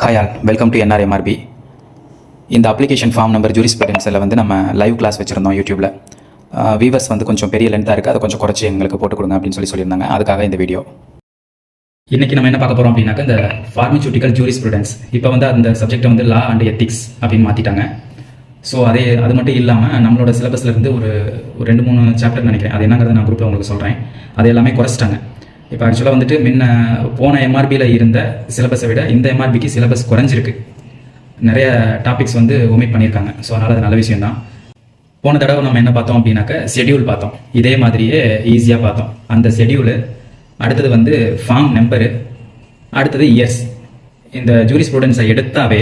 Hi all welcome to NRMRP இந்த application form number ஜூரிஸ்பிரடன்ஸில் வந்து நம்ம லைவ் கிளாஸ் வச்சுருந்தோம் யூடியூப்பில் வீவர்ஸ் வந்து கொஞ்சம் பெரிய லென்த்தாக இருக்குது அதை கொஞ்சம் குறைச்சி எங்களுக்கு போட்டு கொடுங்க அப்படின்னு சொல்லி சொல்லியிருந்தாங்க. அதுக்காக இந்த வீடியோ இன்றைக்கி நம்ம என்ன பார்க்க போகிறோம் அப்படின்னாக்கா இந்த ஃபார்மசூட்டிக்கல் ஜூரிஸ்பிரடன்ஸ் இப்போ வந்து அந்த சப்ஜெக்ட்டை வந்து லா அண்ட் எத்திக்ஸ் அப்படின்னு மாற்றிட்டாங்க ஸோ அதே அது மட்டும் இல்லாமல் நம்மளோட சிலபஸ்லேருந்து ஒரு ஒரு ரெண்டு மூணு சாப்டர் நினைக்கிறேன். அது என்னங்கிறத நான் குரூப்பில் உங்களுக்கு சொல்கிறேன் அது எல்லாமே குறைச்சிட்டாங்க. இப்போ ஆக்சுவலாக வந்துட்டு முன்ன போன எம்ஆர்பியில் இருந்த சிலபஸை விட இந்த எம்ஆர்பிக்கு சிலபஸ் குறைஞ்சிருக்கு. நிறைய டாபிக்ஸ் வந்து ஒமிட் பண்ணியிருக்காங்க. ஸோ அதனால் அது நல்ல விஷயம் தான் போன தடவை நம்ம என்ன பார்த்தோம் அப்படின்னாக்க ஷெட்யூல் பார்த்தோம். இதே மாதிரியே ஈஸியாக பார்த்தோம். அந்த ஷெட்யூலு அடுத்தது வந்து ஃபார்ம் நம்பரு அடுத்தது இயர்ஸ் இந்த ஜூரி ஸ்டூடெண்ட்ஸை எடுத்தாவே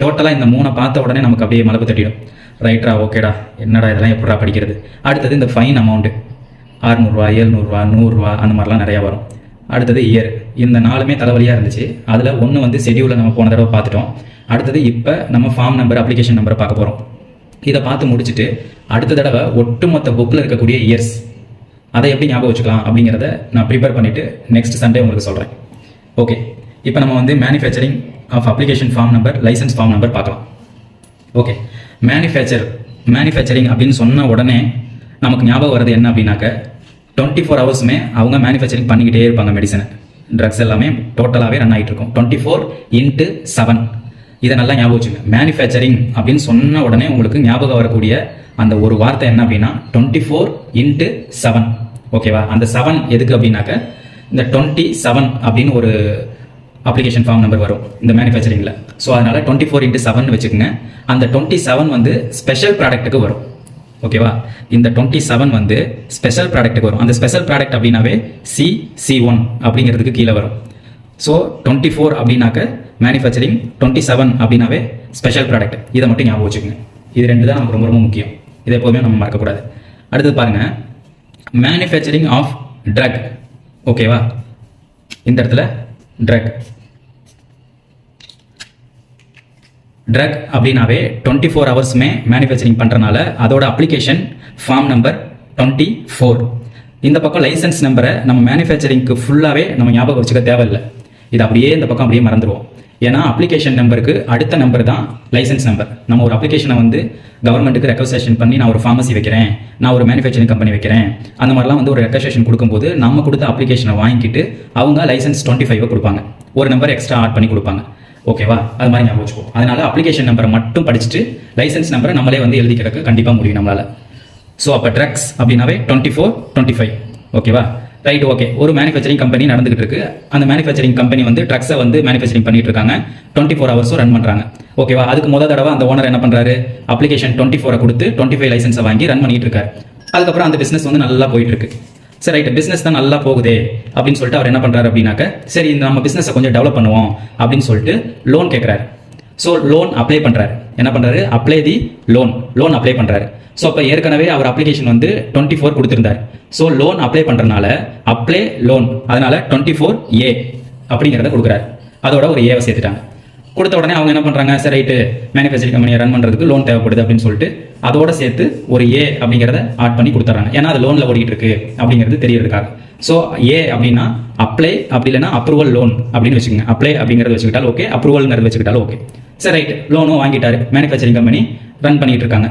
டோட்டலாக இந்த மூணை பார்த்த உடனே நமக்கு அப்படியே மலப்பு தட்டிடும். ரைட்ரா ஓகேடா என்னடா இதெல்லாம் எப்படா படிக்கிறது? அடுத்தது இந்த ஃபைன் அமௌண்ட்டு அறுநூறுவா ஏழ்நூறுவா நூறுரூவா அந்த மாதிரிலாம் நிறையா வரும். அடுத்தது இயர் இந்த நாலுமே தலைவலியாக இருந்துச்சு. அதில் ஒன்று வந்து ஷெடியூலில் நம்ம போன தடவை பார்த்துட்டோம். அடுத்தது இப்போ நம்ம ஃபார்ம் நம்பர் அப்ளிகேஷன் நம்பரை பார்க்க போகிறோம் இதை பார்த்து முடிச்சுட்டு அடுத்த தடவை ஒட்டுமொத்த புக்கில் இருக்கக்கூடிய இயர்ஸ் அதை எப்படி ஞாபகம் வச்சுக்கலாம் அப்படிங்கிறத நான் ப்ரிப்பேர் பண்ணிவிட்டு நெக்ஸ்ட் சண்டே உங்களுக்கு சொல்கிறேன் ஓகே இப்போ நம்ம வந்து manufacturing of application form number licence form number பார்க்கலாம். ஓகே மேனுஃபேக்சர் மேனுஃபேக்சரிங் அப்படின்னு சொன்ன உடனே நமக்கு ஞாபகம் வர்றது என்ன அப்படின்னாக்க டுவெண்ட்டி ஃபோர் ஹவர்ஸுமே அவங்க மேனுஃபேக்சரிங் பண்ணிக்கிட்டே இருப்பாங்க மெடிசனை ட்ரக்ஸ் எல்லாமே டோட்டலாகவே ரன் ஆகிட்டு இருக்கும் டுவெண்ட்டி ஃபோர் இன்ட்டு செவன் இதை நல்லா ஞாபகம் வச்சுங்க. மேனுஃபேக்சரிங் அப்படின்னு சொன்ன உடனே உங்களுக்கு ஞாபகம் வரக்கூடிய அந்த ஒரு வார்த்தை என்ன அப்படின்னா டுவெண்ட்டி ஃபோர் இன்ட்டு செவன் ஓகேவா அந்த செவன் எதுக்கு அப்படின்னாக்க இந்த டுவெண்ட்டி செவன் அப்படின்னு ஒரு அப்ளிகேஷன் ஃபார்ம் நம்பர் வரும் இந்த மேனுஃபேக்சரிங்கில் ஸோ அதனால் டுவெண்ட்டி ஃபோர் இன்ட்டு செவன் வச்சுக்கோங்க. அந்த டுவெண்ட்டி செவன் வந்து ஸ்பெஷல் ப்ராடக்ட்டுக்கு வரும். ஓகேவா? இந்த டுவெண்ட்டி செவன் வந்து ஸ்பெஷல் ப்ராடக்ட்டுக்கு வரும். அந்த ஸ்பெஷல் ப்ராடக்ட் அப்படின்னாவே சி சி ஒன் அப்படிங்கிறதுக்கு கீழே வரும். ஸோ டுவெண்ட்டி ஃபோர் அப்படின்னாக்க மேனுஃபேக்சரிங் டுவெண்ட்டி செவன் அப்படின்னாவே ஸ்பெஷல் ப்ராடக்ட் இதை மட்டும் ஞாபகம் வச்சுக்கோங்க. இது ரெண்டு தான் நமக்கு ரொம்ப ரொம்ப முக்கியம். இதை எப்போதுமே நம்ம மறக்கக்கூடாது. அடுத்தது பாருங்கள் மேனுஃபேக்சரிங் ஆஃப் ட்ரக் ஓகேவா? இந்த இடத்துல ட்ரக் ட்ரக் அப்படின்னாவே டுவெண்ட்டி ஃபோர் ஹவர்ஸுமே மேனுஃபேக்சரிங் பண்ணுறனால அதோட application form number twenty four இந்த பக்கம் லைசன்ஸ் நம்பரை நம்ம மேனுஃபேக்சரிங்க்கு ஃபுல்லாகவே நம்ம ஞாபகம் வச்சுக்க தேவையில்லை. இது அப்படியே இந்த பக்கம் அப்படியே மறந்துடுவோம் ஏன்னா அப்ளிகேஷன் நம்பருக்கு அடுத்த நம்பர் தான் லைசன்ஸ் நம்பர் நம்ம ஒரு அப்ளிகேஷனை வந்து கவர்மெண்ட்டுக்கு ரெக்வஸ்டேஷன் பண்ணி நான் ஒரு ஃபார்மசி வைக்கிறேன் நான் ஒரு மேனுஃபேக்சரிங் கம்பெனி வைக்கிறேன் அந்த மாதிரிலாம் வந்து ஒரு ரெக்வஸ்டேஷன் கொடுக்கும்போது நம்ம கொடுத்த அப்ளிகேஷனை வாங்கிட்டு அவங்க லைசன்ஸ் டுவெண்ட்டி ஃபைவை கொடுப்பாங்க. ஒரு நம்பர் எக்ஸ்ட்ரா ஆட் பண்ணி கொடுப்பாங்க. ஓகேவா அது மாதிரி ஞாபகம் வச்சுக்கோ. அதனால அப்ளிகேஷன் நம்பரை மட்டும் படிச்சுட்டு லைசன்ஸ் நம்பரை நம்மளே வந்து எழுதிக்கிறதுக்கு கண்டிப்பாக முடியும் நம்மளால. ஸோ அப்போ ட்ரக்ஸ் அப்படின்னாவே டுவெண்ட்டி ஃபோர் டுவெண்ட்டி ஃபைவ் ஓகேவா ரைட் ஓகே ஒரு மேனுஃபேக்சரிங் கம்பெனி நடந்துகிட்டு இருக்கு. அந்த மேனுஃபேக்சரிங் கம்பெனி வந்து ட்ரக்ஸை வந்து மேனுஃபேக்சரிங் பண்ணிட்டு இருக்காங்க. டுவெண்ட்டி ஃபோர் ஹவர்ஸும் ரன் பண்ணுறாங்க ஓகேவா அதுக்கு முதல் தடவை அந்த ஓனர் என்ன பண்ணுறாரு அப்ளிகேஷன் டுவெண்ட்டி ஃபோரை கொடுத்து டுவெண்ட்டி ஃபைவ் லைசன்ஸை வாங்கி ரன் பண்ணிட்டு இருக்காரு. அதுக்கப்புறம் அந்த பிஸ்னஸ் வந்து நல்லா போயிட்டு இருக்கு. சரி ரைட்டு பிஸ்னஸ் தான் நல்லா போகுதே அப்படின்னு சொல்லிட்டு அவர் என்ன பண்ணுறாரு அப்படின்னாக்க சரி இந்த நம்ம பிஸ்னஸை கொஞ்சம் டெவலப் பண்ணுவோம் அப்படின்னு சொல்லிட்டு லோன் கேட்குறாரு ஸோ லோன் அப்ளை பண்ணுறாரு என்ன பண்ணுறாரு apply the loan loan apply பண்ணுறாரு ஸோ அப்போ ஏற்கனவே அவர் அப்ளிகேஷன் வந்து டுவெண்ட்டி ஃபோர் கொடுத்துருந்தார். ஸோ லோன் அப்ளை பண்ணுறனால அப்ளை லோன் அதனால டுவெண்ட்டி ஃபோர் ஏ அப்படிங்கிறத கொடுக்குறாரு. அதோட ஒரு ஏவை சேர்த்துட்டாங்க. கொடுத்த உடனே அவங்க என்ன பண்ணுறாங்க சரி ரைட்டு மேனுஃபேக்சரிங் கம்பெனியை ரன் பண்ணுறதுக்கு லோன் தேவைப்படுது அப்படின்னு சொல்லிட்டு அதோட சேர்த்து ஒரு ஏ அப்படிங்கிறத ஆட் பண்ணி கொடுத்துட்றாங்க. ஏன்னா அது லோனில் ஓடிட்டு இருக்கு அப்படிங்கிறது தெரியறதுக்காக. ஸோ ஏ அப்படின்னா அப்ளை அப்படி இல்லைன்னா அப்ரூவல் லோன் அப்படின்னு வச்சுக்கோங்க. அப்ளை அப்படிங்கிறத வச்சுக்கிட்டாலும் ஓகே அப்ரூவல்ங்கிறது வச்சுக்கிட்டாலும் ஓகே சரி ரைட் லோனும் வாங்கிட்டாரு. மேனுஃபேக்சரிங் கம்பெனி ரன் பண்ணிட்டு இருக்காங்க.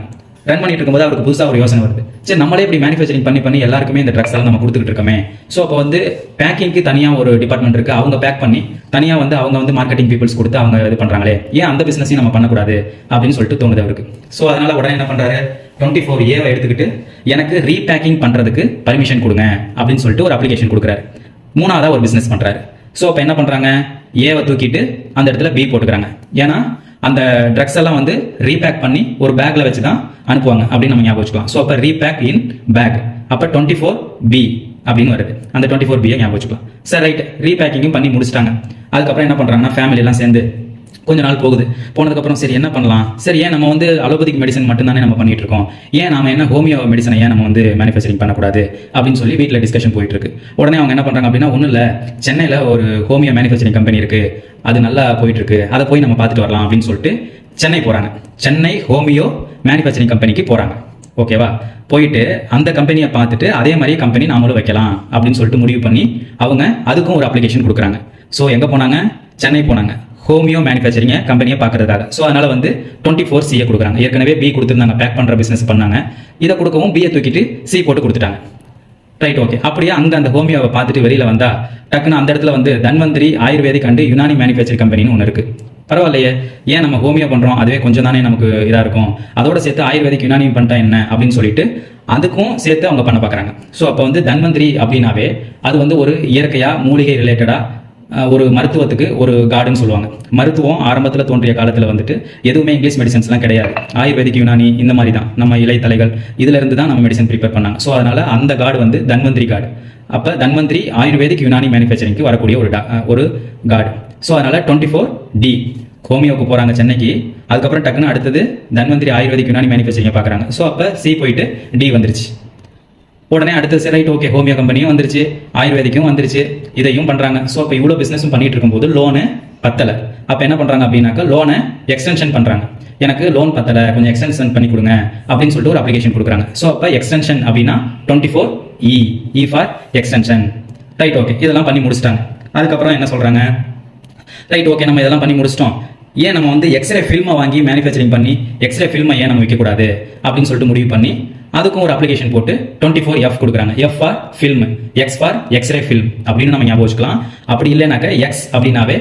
ரன் பண்ணிட்டு இருக்கும்போது அவருக்கு புதுசாக ஒரு யோசனை வருது. சரி நம்மளே இப்படி மேனுஃபேக்சரிங் பண்ணி பண்ணி எல்லாருக்குமே இந்த ட்ரக்ஸ் எல்லாம் நம்ம கொடுத்துட்டு இருக்கோமே. ஸோ அப்போ வந்து பேக்கிங்க்கு தனியாக ஒரு டிபார்ட்மெண்ட் இருக்கு. அவங்க பேக் பண்ணி தனியாக வந்து அவங்க வந்து மார்க்கெட்டிங் பீப்புள்ஸ் கொடுத்து அவங்க இது பண்ணுறாங்களே ஏன் அந்த பிஸ்னஸையும் நம்ம பண்ணக்கூடாது? அப்படின்னு சொல்லிட்டு தோணுது அவருக்கு. ஸோ அதனால உடனே என்ன பண்ணுறாரு டுவெண்ட்டி ஃபோர் ஏவை எடுத்துக்கிட்டு எனக்கு ரீபேக்கிங் பண்ணுறதுக்கு பர்மிஷன் கொடுங்க அப்படின்னு சொல்லிட்டு ஒரு அப்ளிகேஷன் கொடுக்குறாரு. மூணாவதாக ஒரு பிஸ்னஸ் பண்ணுறாரு ஸோ அப்போ என்ன பண்ணுறாங்க ஏவை தூக்கிட்டு அந்த இடத்துல பி போட்டுக்கிறாங்க. ஏன்னா அந்த ட்ரக்ஸ் எல்லாம் வந்து ரீபேக் பண்ணி ஒரு பேக்கில் வச்சு தான் அனுப்புவாங்க அப்படின்னு நம்ம ஞாபகம் வச்சுக்கலாம். ஸோ அப்போ ரீபேக் இன் பேக் அப்போ டுவெண்ட்டி ஃபோர் பி அப்படின்னு வருது. அந்த டுவெண்ட்டி ஃபோர் பியை ஞாபகம் வச்சுக்கலாம். சார் ரைட் ரீபேக்கிங்கும் பண்ணி முடிச்சிட்டாங்க. அதுக்கப்புறம் என்ன பண்ணுறாங்கன்னா ஃபேமிலியெல்லாம் சேர்ந்து கொஞ்ச நாள் போகுது. போனதுக்கப்புறம் சரி என்ன பண்ணலாம்? சரி ஏன் நம்ம வந்து அலோபதிக் மெடிசன் மட்டும்தானே நம்ம பண்ணிட்டு இருக்கோம்? ஏன் நாம என்ன ஹோமியோ மெடிசனை ஏன் நம்ம வந்து மேனுஃபேக்சரிங் பண்ணக்கூடாது? அப்படின்னு சொல்லி வீட்டில் டிஸ்கஷன் போயிட்டு இருக்கு. உடனே அவங்க என்ன பண்ணுறாங்க அப்படின்னா ஒன்றும் இல்லை. சென்னையில் ஒரு ஹோமியோ மேனுஃபேக்சரிங் கம்பெனி இருக்கு. அது நல்லா போயிட்டுருக்கு. அதை போய் நம்ம பார்த்துட்டு வரலாம் அப்படின்னு சொல்லிட்டு சென்னை போகிறாங்க சென்னை ஹோமியோ மேனுஃபேக்சரிங் கம்பெனிக்கு போகிறாங்க ஓகேவா போயிட்டு அந்த கம்பெனியை பார்த்துட்டு அதே மாதிரி கம்பெனி நாமளும் வைக்கலாம் அப்படின்னு சொல்லிட்டு முடிவு பண்ணி அவங்க அதுக்கும் ஒரு அப்ளிகேஷன் கொடுக்குறாங்க. ஸோ எங்கே போனாங்க? சென்னை போனாங்க. ஹோமியோ மேனுஃபேக்சரிங்க கம்பெனியை பார்க்கறதுக்காக. ஸோ அதனால் வந்து டுவெண்ட்டி ஃபோர் சியை கொடுக்குறாங்க. ஏற்கனவே பி கொடுத்துருந்தாங்க பேக் பண்ணுற பிஸ்னஸ் பண்ணாங்க. இதை கொடுக்கவும் பியை தூக்கிட்டு சி போட்டு கொடுத்துட்டாங்க. ரைட் ஓகே அப்படியே அங்கே அந்த ஹோமியோவை பார்த்துட்டு வெளியில் வந்தா டக்குன்னு அந்த இடத்துல வந்து Dhanvantari ayurvedic and Unani manufacture கம்பெனின்னு ஒன்று இருக்கு. பரவாயில்லையே ஏன் நம்ம ஹோமியோ பண்ணுறோம் அதுவே கொஞ்சம் தானே நமக்கு இதாக இருக்கும். அதோட சேர்த்து ஆயுர்வேதிக் யுனானி பண்ணிட்டா என்ன? அப்படின்னு சொல்லிட்டு அதுக்கும் சேர்த்து அவங்க பண்ண பார்க்குறாங்க ஸோ அப்போ வந்து தன்வந்திரி அப்படின்னாவே அது வந்து ஒரு இயற்கையாக மூலிகை ரிலேட்டடாக ஒரு மருத்துவத்துக்கு ஒரு கார்டுன்னு சொல்லுவாங்க. மருத்துவம் ஆரம்பத்தில் தோன்றிய காலத்தில் வந்துட்டு எதுவுமே இங்கிலீஷ் மெடிசன்ஸ்லாம் கிடையாது. ஆயுர்வேதிக் யுனானி இந்த மாதிரி தான் நம்ம இலை தலைகள் தான் நம்ம மெடிசன் ப்ரிப்பேர் பண்ணாங்க. ஸோ அதனால் அந்த கார்டு வந்து தன்வந்திரி கார்டு அப்போ தன்வந்திரி ஆயுர்வேதிக் யுனானி மேனுஃபேக்சரிங்க்கு வரக்கூடிய ஒரு டா- ஒரு கார்டு ஸோ அதனால் டுவெண்ட்டி ஃபோர் டி ஹோமியோக்கு போகிறாங்க சென்னைக்கு. அதுக்கப்புறம் டக்குன்னு அடுத்தது தன்வந்திரி ஆயுர்வேதிக் யுனானி மேனுஃபேக்சரிங்கை பார்க்குறாங்க ஸோ அப்போ சி போயிட்டு டி வந்துருச்சு. உடனே அடுத்த சிலைட் ரைட் ஓகே ஹோமியோ கம்பெனியும் வந்துருச்சு ஆயுர்வேதிக்கும் வந்துருச்சு இதையும் பண்றாங்க. ஸோ அப்போ இவ்வளோ பிஸ்னஸும் பண்ணிட்டு இருக்கும்போது லோனு பத்தலை. அப்போ என்ன பண்றாங்க அப்படின்னாக்கா லோனை எக்ஸ்டென்ஷன் பண்றாங்க. எனக்கு லோன் பத்தலை கொஞ்சம் எக்ஸ்டென்ஷன் பண்ணி கொடுங்க அப்படின்னு சொல்லிட்டு ஒரு அப்ளிகேஷன் கொடுக்குறாங்க. ஸோ அப்போ எக்ஸ்டென்ஷன் அப்படின்னா twenty four E E for extension right okay இதெல்லாம் பண்ணி முடிச்சிட்டாங்க. அதுக்கப்புறம் என்ன சொல்றாங்க? ரைட் ஓகே நம்ம இதெல்லாம் பண்ணி முடிச்சிட்டோம். ஏன் நம்ம வந்து எக்ஸ்ரே ஃபில்மை வாங்கி மேனுஃபேக்சரிங் பண்ணி எக்ஸ்ரே ஃபில்மை ஏன் நம்ம விற்கக்கூடாது அப்படின்னு சொல்லிட்டு முடிவு பண்ணி அதுக்கும் ஒரு அப்ளிகேஷன் போட்டு டுவெண்ட்டி ஃபோர் எஃப் கொடுக்குறாங்க. F for film X for X-ray film அப்படின்னு நம்ம ஞாபகம் வச்சுக்கலாம். அப்படி இல்லைனாக்க எக்ஸ் அப்படின்னாவே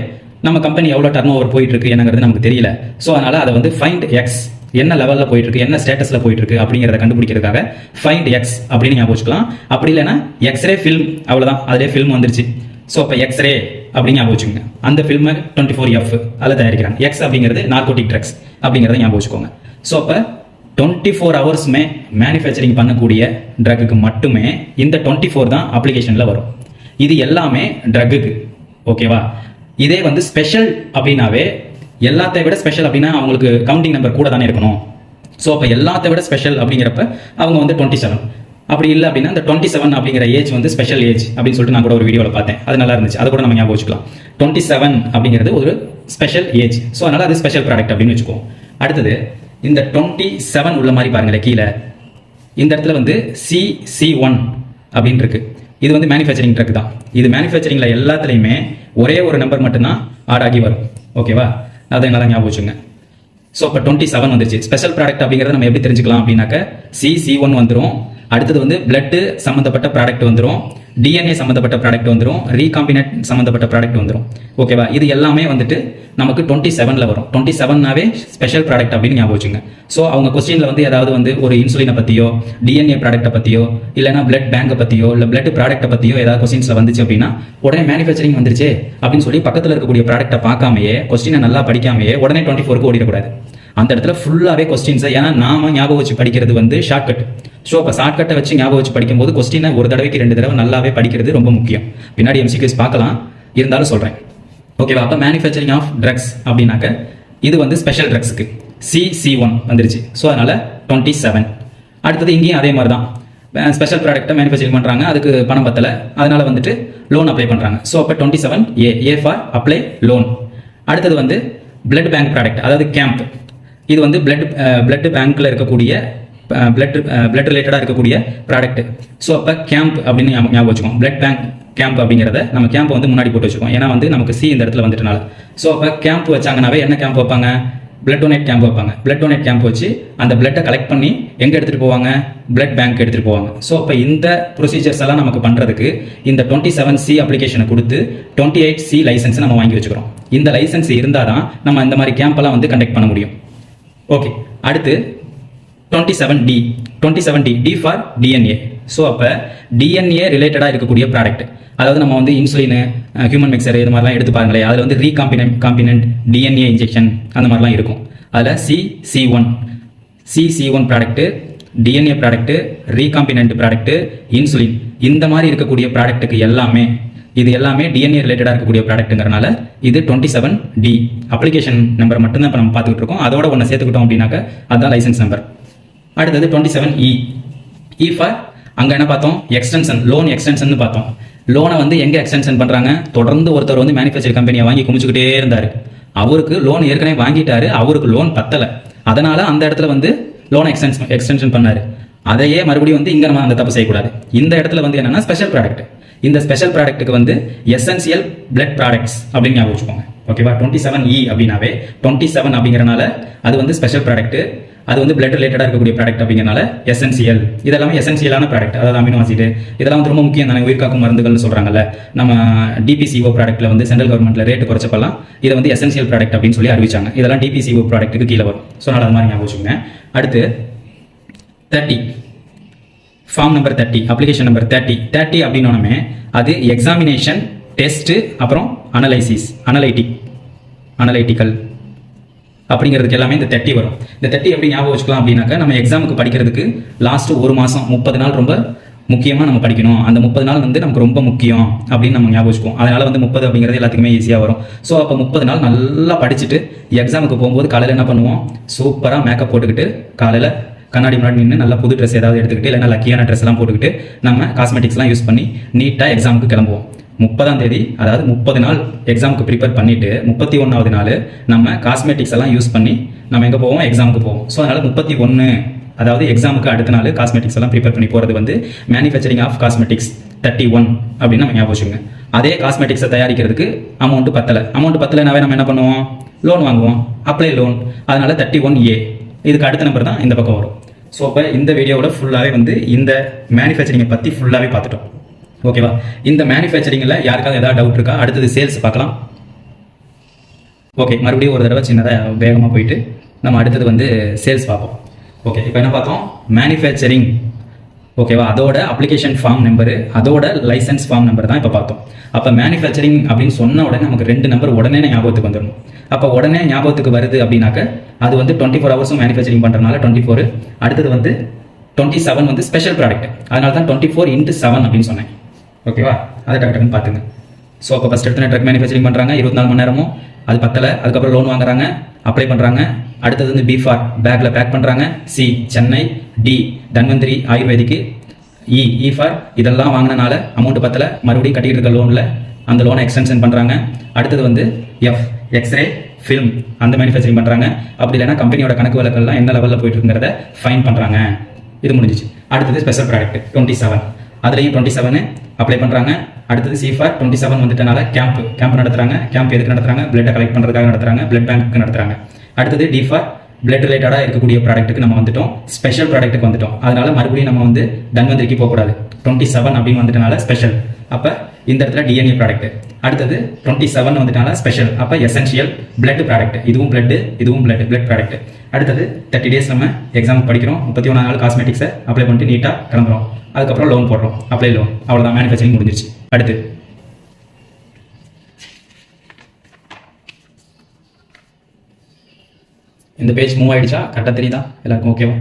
நம்ம கம்பெனி எவ்வளோ டர்ன் ஓவர் போயிட்டு இருக்கு என்னங்கிறது நமக்கு தெரியல. ஸோ அதனால அதை வந்து ஃபைண்ட் எக்ஸ் என்ன லெவலில் போயிட்டு இருக்கு என்ன ஸ்டேட்டஸில் போயிட்டு இருக்கு அப்படிங்கிறத கண்டுபிடிக்கிறதுக்காக ஃபைண்ட் எக்ஸ் அப்படின்னு ஞாபகம் வச்சுக்கலாம். அப்படி இல்லைன்னா எக்ஸ்ரே ஃபில்ம் அவ்வளோதான் அதிலே ஃபில்ம் வந்துருச்சு. ஸோ இப்போ எக்ஸ்ரே அப்படின்னு ஞாபகம் வச்சுக்கோங்க. அந்த ஃபில்மை டுவெண்ட்டி ஃபோர் எஃப் அதில் தயாரிக்கிறாங்க. எக்ஸ் அப்படிங்கிறது நார்கோட்டிக் ட்ரக்ஸ் அப்படிங்கிறத ஞாபகம் வச்சுக்கோங்க. ஸோ அப்போ டுவெண்ட்டி ஃபோர் ஹவர்ஸுமே மேனுஃபேக்சரிங் பண்ணக்கூடிய ட்ரக்குக்கு மட்டுமே இந்த டுவெண்ட்டி ஃபோர் தான் அப்ளிகேஷனில் வரும். இது எல்லாமே ட்ரக்குக்கு ஓகேவா இதே வந்து ஸ்பெஷல் அப்படின்னாவே எல்லாத்தை விட ஸ்பெஷல் அப்படின்னா அவங்களுக்கு கவுண்டிங் நம்பர் கூட தானே இருக்கணும். ஸோ அப்போ எல்லாத்தை விட ஸ்பெஷல் அப்படிங்கிறப்ப அவங்க வந்து டுவெண்ட்டி செவன் அப்படி இல்லை அப்படின்னா இந்த டுவெண்ட்டி செவன் அப்படிங்கிற ஏஜ் வந்து ஸ்பெஷல் ஏஜ் அப்படின்னு சொல்லிட்டு நான் கூட ஒரு வீடியோவில் பார்த்தேன். அது நல்லா இருந்துச்சு. அது கூட நம்ம ஞாபகம் வச்சுக்கலாம். டுவெண்ட்டி செவன் அப்படிங்கிறது ஒரு ஸ்பெஷல் ஏஜ் ஸோ அதனால் அது ஸ்பெஷல் ப்ராடக்ட் அப்படின்னு வச்சுக்குவோம். அடுத்தது இந்த டுவெண்ட்டி செவன் உள்ள மாதிரி பாருங்களேன் கீழே. இந்த இடத்துல வந்து சி சி ஒன் அப்படின்னு இருக்கு. இது வந்து மேனுஃபேக்சரிங் ட்ரக் தான். இது மேனுஃபேக்சரிங்கில் எல்லாத்துலேயுமே ஒரே ஒரு நம்பர் மட்டும்தான் ஆட் ஆகி வரும். ஓகேவா அதை நல்லா ஞாபகம் வச்சுங்க ஸோ இப்போ டுவெண்ட்டி செவன் வந்துருச்சு. ஸ்பெஷல் ப்ராடக்ட் அப்படிங்கிறத நம்ம எப்படி தெரிஞ்சுக்கலாம் அப்படின்னாக்க சி சி ஒன் வந்துடும் அடுத்தது வந்து பிளட் சம்மந்தப்பட்ட ப்ராடக்ட் வந்துடும் டிஎன்ஏ சம்மந்தப்பட்ட ப்ராடக்ட் வந்துடும் ரீகாம்பினட் சம்மந்தப்பட்ட ப்ராடக்ட் வந்துடும் ஓகேவா இது எல்லாமே வந்துட்டு நமக்கு டுவெண்ட்டி செவனில் வரும். டுவெண்ட்டி செவன்னாவே ஸ்பெஷல் ப்ராடக்ட் அப்படின்னு ஞாபகம் வச்சுங்க. ஸோ அவங்க கொஸ்டினில் வந்து ஏதாவது வந்து ஒரு இன்சுலினை பற்றியோ டிஎன்ஏ ப்ராடக்ட்டை பற்றியோ இல்லைனா பிளட் பேங்கை பற்றியோ இல்லை பிளட் ப்ராடக்ட்டை பற்றியோ ஏதாவது கொஸ்டின்ஸில் வந்துச்சு அப்படின்னா உடனே மேனுஃபேக்சரிங் வந்துருச்சு அப்படின்னு சொல்லி பக்கத்தில் இருக்கக்கூடிய ப்ராடக்ட்டை பார்க்காமையே கொஸ்டினை நல்லா படிக்காமையே உடனே டுவெண்ட்டி ஃபோருக்கு ஓடிடக்கூடாது. அந்த இடத்துல ஃபுல்லாகவே கொஸ்டின்ஸை ஏன்னா நாம ஞாபகம் வச்சு படிக்கிறது வந்து ஷார்ட்கட் ஸோ அப்போ ஷார்ட்கட்டை வச்சு ஞாபகம் வச்சு படிக்கும்போது கொஸ்டினை ஒரு தடவைக்கு ரெண்டு தடவை நல்லாவே படிக்கிறது ரொம்ப முக்கியம். பின்னாடி எம்சிக்யூஸ் பார்க்கலாம். இருந்தாலும் சொல்கிறேன் ஓகேவா அப்போ மேனுஃபேக்சரிங் ஆஃப் ட்ரக்ஸ் அப்படின்னாக்க இது வந்து ஸ்பெஷல் ட்ரக்ஸுக்கு சி சி ஒன் வந்துருச்சு. ஸோ அதனால் டுவெண்ட்டி செவன் அடுத்தது இங்கேயும் அதே மாதிரி தான் ஸ்பெஷல் ப்ராடக்ட்டை மேனுஃபேக்சரிங் பண்ணுறாங்க அதுக்கு பணம் பத்தலை. அதனால் வந்துட்டு லோன் அப்ளை பண்ணுறாங்க ஸோ அப்போ twenty seven A A for apply loan அடுத்தது வந்து பிளட் பேங்க் ப்ராடக்ட் அதாவது கேம்ப் இது வந்து பிளட் பிளட் பேங்க்ல இருக்கக்கூடிய பிளட் பிளட் ரிலேட்டடாக இருக்கக்கூடிய ப்ராடக்ட் ஸோ அப்போ கேம்ப் அப்படின்னு ஞாபகம் வச்சுக்கோம் பிளட் பேங்க் கேம்ப் அப்படிங்கிறத நம்ம கேம்ப் வந்து முன்னாடி போட்டு வச்சுக்கோம் ஏன்னா வந்து நமக்கு சி இந்த இடத்துல வந்துட்டனால. ஸோ அப்போ கேம்ப் வச்சாங்கனாவே என்ன கேம்ப் வைப்பாங்க? பிளட் டொனேட் கேம்ப் வைப்பாங்க. பிளட் டொனேட் கேம்ப் வச்சு அந்த பிளட்டை கலெக்ட் பண்ணி எங்கே எடுத்துகிட்டு போவாங்க? பிளட் பேங்க் எடுத்துகிட்டு போவாங்க. ஸோ அப்போ இந்த ப்ரொசீஜர்ஸ் எல்லாம் நமக்கு பண்ணுறதுக்கு இந்த டுவெண்ட்டி செவன் சி அப்ளிகேஷனை கொடுத்து டுவெண்ட்டி எயிட் சி லைசன்ஸ் நம்ம வாங்கி வச்சுக்கிறோம். இந்த லைசன்ஸ் இருந்தால் தான் நம்ம இந்த மாதிரி கேம்ப் வந்து கண்டக்ட் பண்ண முடியும். ஓகே அடுத்து twenty seven D twenty seven D D for DNA so அப்போ டிஎன்ஏ ரிலேட்டடாக இருக்கக்கூடிய ப்ராடக்ட் அதாவது நம்ம வந்து இன்சுலின் ஹியூமன் மிக்சர் இது மாதிரிலாம் எடுத்து பாருங்களேன். அதில் வந்து ரீகாம்பினன்ட் காம்பினன்ட் டிஎன்ஏ இன்ஜெக்ஷன் அந்த மாதிரிலாம் இருக்கும். அதில் C C one C C one product DNA product recombinant product insulin இந்த மாதிரி இருக்கக்கூடிய ப்ராடக்ட்டுக்கு எல்லாமே இது எல்லாமே டிஎன்ஏ ரிலேட்டடாக இருக்கக்கூடிய ப்ராடக்ட்டுங்கிறனால இது twenty seven D application number மட்டும்தான் இப்போ நம்ம பார்த்துக்கிட்டு இருக்கோம். அதோட ஒன்று சேர்த்துக்கிட்டோம் அப்படின்னாக்க அதுதான் லைசன்ஸ் நம்பர் அடுத்தது twenty seven E E for அங்கே என்ன பார்த்தோம்? எக்ஸ்டென்ஷன் லோன் எக்ஸ்டென்ஷன் பார்த்தோம். லோனை வந்து எங்கே எக்ஸ்டென்ஷன் பண்ணுறாங்க தொடர்ந்து ஒருத்தர் வந்து மேனுஃபேக்சர் கம்பெனியை வாங்கி குமிச்சுக்கிட்டே இருந்தார். அவருக்கு லோன் ஏற்கனவே வாங்கிட்டாரு. அவருக்கு லோன் பத்தலை. அதனால அந்த இடத்துல வந்து லோன் எக்ஸ்டென்ஷன் எக்ஸ்டென்ஷன் பண்ணார். அதையே மறுபடியும் வந்து இங்கே நம்ம அந்த தப்பு செய்யக்கூடாது. இந்த இடத்துல வந்து என்னன்னா ஸ்பெஷல் ப்ராடக்ட் இந்த ஸ்பெஷல் ப்ராடக்ட்டுக்கு வந்து எசென்சியல் பிளட் ப்ராடக்ட்ஸ் அப்படின்னு ஞாபகம் வச்சுக்கோங்க. ஓகேவா டுவெண்ட்டி செவன் இ அப்படின்னாவே டுவெண்ட்டி செவன் அப்படிங்கிறனால அது வந்து ஸ்பெஷல் ப்ராடக்ட்டு அது வந்து பிளட் ரிலேட்டடாக இருக்கக்கூடிய ப்ராடக்ட் அப்படிங்கிறனால எசென்சியல் இதெல்லாமே எசென்சியலான ப்ராடக்ட் அதாவது அமினோ ஆசிட் இதெல்லாம் வந்து ரொம்ப முக்கியம் தானே? உயிர்காக்கும் மருந்துகள்னு சொல்கிறாங்கல்ல நம்ம டிபிசிஓ ப்ராடக்ட்ல வந்து சென்ட்ரல் கவர்மெண்ட்ல ரேட் குறைச்சப்பெல்லாம் இதை வந்து எசென்சியல் ப்ராடக்ட் அப்படின்னு சொல்லி அறிவிச்சாங்க. இதெல்லாம் டிபிசிஓ ப்ராடக்ட்டுக்கு கீழே வரும். ஸோ நான் அது மாதிரி ஞாபகம் வச்சுக்கோங்க. அடுத்து thirty form number thirty application number thirty thirty அப்படின்னோடனே அது எக்ஸாமினேஷன் டெஸ்ட்டு அப்புறம் அனலைசிஸ் அனலைட்டிக் அனலைட்டிக்கல் அப்படிங்கிறதுக்கு எல்லாமே இந்த தேர்ட்டி வரும். இந்த தேர்ட்டி எப்படி ஞாபகம் வச்சுக்கலாம் அப்படின்னாக்கா நம்ம எக்ஸாமுக்கு படிக்கிறதுக்கு லாஸ்ட் ஒரு மாதம் முப்பது நாள் ரொம்ப முக்கியமாக நம்ம படிக்கணும். அந்த முப்பது நாள் வந்து நமக்கு ரொம்ப முக்கியம் அப்படின்னு நம்ம ஞாபகம் வச்சுக்கோம் அதனால் வந்து முப்பது அப்படிங்கிறது எல்லாத்துக்குமே ஈஸியாக வரும். ஸோ அப்போ முப்பது நாள் நல்லா படிச்சுட்டு எக்ஸாமுக்கு போகும்போது காலையில் என்ன பண்ணுவோம்? சூப்பராக மேக்கப் போட்டுக்கிட்டு காலையில் கண்ணாடி முன்னாடி நின்று நல்லா புது ட்ரெஸ் ஏதாவது எடுத்துக்கிட்டு இல்லை லக்கியான ட்ரெஸ் எல்லாம் போட்டுக்கிட்டு நம்ம காஸ்மெட்டிக்ஸ்லாம் யூஸ் பண்ணி நீட்டாக எக்ஸாமுக்கு கிளம்புவோம். முப்பதாம் தேதி அதாவது முப்பது நாள் எக்ஸாமுக்கு ப்ரிப்பேர் பண்ணிட்டு முப்பத்தி ஒன்றாவது நாள் நம்ம காஸ்மெட்டிக்ஸ் எல்லாம் யூஸ் பண்ணி நம்ம எங்கே போவோம்? எக்ஸாமுக்கு போவோம். ஸோ அதனால் முப்பத்தி ஒன்று அதாவது எக்ஸாமுக்கு அடுத்த நாள் காஸ்மெட்டிக்ஸ் எல்லாம் ப்ரிப்பேர் பண்ணி போகிறது வந்து manufacturing of cosmetics thirty one அப்படின்னு நம்ம ஞாபகம் வச்சுக்கோங்க. அதே காஸ்மெட்டிக்ஸை தயாரிக்கிறதுக்கு அமௌண்ட் பத்தலை. அமௌண்ட் பத்தலைனாவே நம்ம என்ன பண்ணுவோம்? லோன் வாங்குவோம். அப்ளை லோன் அதனால் தேர்ட்டி ஒன் ஏ இதுக்கு அடுத்த நம்பர் தான் இந்த பக்கம் வரும். ஸோ அப்போ இந்த வீடியோவோட ஃபுல்லாகவே வந்து இந்த மேனுஃபேக்சரிங்கை பற்றி ஃபுல்லாகவே பார்த்துட்டோம். ஓகேவா இந்த மேனுஃபேக்சரிங்கில் யாருக்காவது ஏதாவது டவுட் இருக்கா? அடுத்தது சேல்ஸ் பார்க்கலாம். ஓகே மறுபடியும் ஒரு தடவை சின்னதாக வேகமாக போயிட்டு நம்ம அடுத்தது வந்து சேல்ஸ் பார்ப்போம். ஓகே இப்போ என்ன பார்த்தோம்? மேனுஃபேக்சரிங் ஓகேவா? அதோட அப்ளிகேஷன் ஃபார்ம் நம்பரு அதோட லைசன்ஸ் ஃபார்ம் நம்பர் தான் இப்போ பார்த்தோம். அப்போ மேனுஃபேக்சரிங் அப்படின்னு சொன்ன உடனே நமக்கு ரெண்டு நம்பர் உடனே ஞாபகத்துக்கு வந்துடும் அப்போ உடனே ஞாபகத்துக்கு வருது அப்படின்னாக்க அது வந்து டுவெண்ட்டி ஃபோர் ஹவர்ஸும் மேனுஃபேக்சரிங் பண்ணுறதுனால டுவெண்ட்டி ஃபோர் அடுத்தது வந்து டுவெண்ட்டி செவன் வந்து ஸ்பெஷல் ப்ராடக்ட் அதனால தான் டுவெண்ட்டி ஃபோர் இன்ட்டு செவன் அப்படின்னு சொன்னேன். ஓகேவா? அதை டக்கு டக்குன்னு பார்த்துங்க. ஸோ அப்போ ஃபஸ்ட் எடுத்து ட்ரக் மேனுஃபேக்சரிங் பண்ணுறாங்க இருபத்தி நாலு மணி நேரமும் அது பத்தலை. அதுக்கப்புறம் லோன் வாங்குறாங்க. அப்ளை பண்ணுறாங்க அடுத்தது வந்து பி ஃபார் பேக்கில் பேக் பண்ணுறாங்க C Chennai D Dhanvantari ayurvedic. E E for இதெல்லாம் வாங்கினனால அமௌண்ட் பத்தலை. மறுபடியும் கட்டிட்டு இருக்க லோனில் அந்த லோனை எக்ஸ்டென்ஷன் பண்ணுறாங்க அடுத்தது வந்து எஃப் எக்ஸ்ரே ஃபில்ம் அந்த மேனுஃபேக்சரிங் பண்ணுறாங்க அப்படி இல்லைன்னா கம்பெனியோட கணக்கு வழக்கெல்லாம் என்ன லெவலில் போயிட்டு இருக்கிறத ஃபைன் பண்ணுறாங்க இது முடிஞ்சிச்சு. அடுத்தது ஸ்பெஷல் ப்ராடக்ட் டுவெண்ட்டி செவன் அதுலேயும் டுவெண்ட்டி செவனு அப்ளை பண்ணுறாங்க அடுத்தது சிஃபார் டுவெண்ட்டி செவன் வந்துட்டனால கேம்ப் கேம்ப் நடத்துகிறாங்க கேம்ப் எதுக்கு நடத்துறாங்க? பிளட்டை கலெக்ட் பண்ணுறதுக்காக நடத்துறாங்க. பிளட் பேங்க்கு நடத்துறாங்க. அடுத்தது டிஃபார் பிளட் ரிலேட்டடாக இருக்கக்கூடிய ப்ராடக்ட்டுக்கு நம்ம வந்துட்டோம். ஸ்பெஷல் ப்ராடக்ட்டுக்கு வந்துட்டோம். அதனால மறுபடியும் நம்ம வந்து தன்வந்திரிக்கு போகக்கூடாது. டுவெண்ட்டி செவன் அப்படின்னு வந்துட்டனால ஸ்பெஷல் அப்போ இந்த இடத்துல டிஎன்ஏ ப்ராடக்ட் அடுத்தது டுவெண்ட்டி செவன் வந்துட்டனால ஸ்பெஷல் அப்போ எசென்ஷியல் பிளட் ப்ராடக்ட் இதுவும் பிளட் இதுவும் பிளட் பிளட் ப்ராடக்ட் அடுத்தது தேர்ட்டி டேஸ் நம்ம எக்ஸாம் படிக்கிறோம். முப்பத்தி ஒன்றா நாள் காஸ்மெட்டிக்ஸை அப்ளை பண்ணிட்டு நீட்டாக கிளம்புறோம். அதுக்கப்புறம் லோன் போடுறோம். அப்ளை லோன் அவ்வளோதான் மேனுஃபேக்சரிங் முடிஞ்சிருச்சு. அடுத்து. இந்த பேஜ் மூவ் ஆகிடுச்சா கரெக்டாக தெரியுதா? எல்லாருக்கும் ஓகேவா